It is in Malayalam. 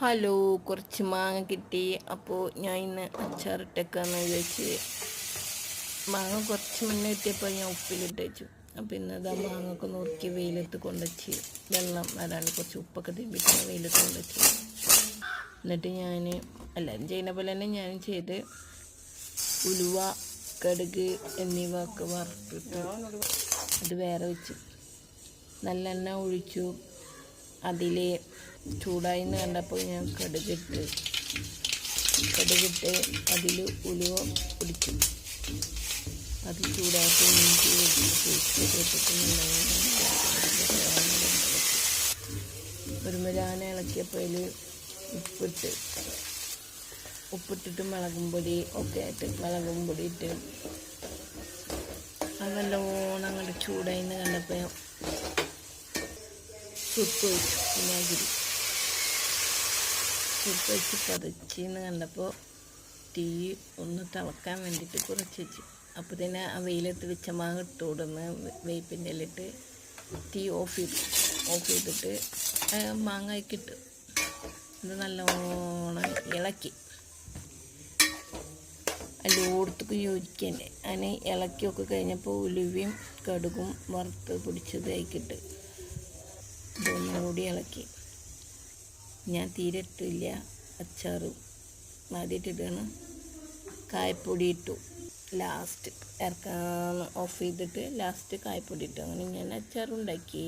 ഹലോ കുറച്ച് മാങ്ങ കിട്ടി. അപ്പോൾ ഞാൻ ഇന്ന് അച്ചാറിട്ടേക്കാന്ന് വിചാരിച്ച് മാങ്ങ കുറച്ച് മുന്നേ എത്തിയപ്പോൾ ഞാൻ ഉപ്പിലിട്ട് വെച്ചു. അപ്പോൾ ഇന്ന് ഇതാ മാങ്ങൊക്കെ നുറുക്കി വെയിലത്ത് കൊണ്ടുവച്ച് വെള്ളം വരാണ്ട് കുറച്ച് ഉപ്പൊക്കെ തിരുമ്പിട്ട് വെയിലത്ത് കൊണ്ടുവച്ച് എന്നിട്ട് ഞാൻ എല്ലാവരും ചെയ്യുന്ന പോലെ തന്നെ ഞാൻ ചെയ്ത് ഉലുവ കടുക് എന്നിവ ഒക്കെ വറുത്തിട്ട് അത് വേറെ വെച്ച്. നല്ലെണ്ണ ഒഴിച്ചു. അതിൽ ചൂടായി എന്ന് കണ്ടപ്പോൾ ഞാൻ കടുകിട്ട് കടുകിട്ട് അതിൽ ഉലുവ പിടിച്ചു. അത് ചൂടാക്കി ഇഞ്ചി ഇളക്കിയപ്പോൾ അതിൽ ഉപ്പിട്ട് ഉപ്പിട്ടിട്ട് മുളകും പൊടി ഒക്കെ ആയിട്ട് മുളകും പൊടി ഇട്ട് അത് നല്ലോണം അങ്ങോട്ട് ചൂടായി എന്ന് കണ്ടപ്പോൾ സുപ്പ് ഒഴിച്ചു വിനാഗിരി സുപ്പ് വെച്ച് പതച്ചെന്ന് കണ്ടപ്പോൾ തീ ഒന്ന് തിളക്കാൻ വേണ്ടിയിട്ട് കുറച്ച് വെച്ചു. അപ്പോൾ തന്നെ ആ വെയിലത്ത് വെച്ച മാങ്ങ ഇട്ട് കൊടുന്ന് വേപ്പിന്റെ ഇലിട്ട് തീ ഓഫ് ചെയ്തു. ഓഫ് ചെയ്തിട്ട് മാങ്ങയ്ക്ക് ഇത് നല്ലോണം ഇളക്കി. എല്ലായിടത്തേക്കും യോജിക്കന്നെ അതിന് ഇളക്കിയൊക്കെ കഴിഞ്ഞപ്പോൾ ഉലുവയും കടുകും വറുത്ത് പിടിച്ചത് ആയിക്കിട്ട് ഇതൊന്നും കൂടി ഇളക്കി. ഞാൻ തീരെ ഇട്ടില്ല. അച്ചാറ് ആദ്യമായിട്ടിട്ടാണ് കായപ്പൊടി ഇട്ടു. ലാസ്റ്റ് ഇറക്കാൻ ഓഫ് ചെയ്തിട്ട് ലാസ്റ്റ് കായപ്പൊടി ഇട്ടു. അങ്ങനെ ഞാൻ അച്ചാറുണ്ടാക്കി.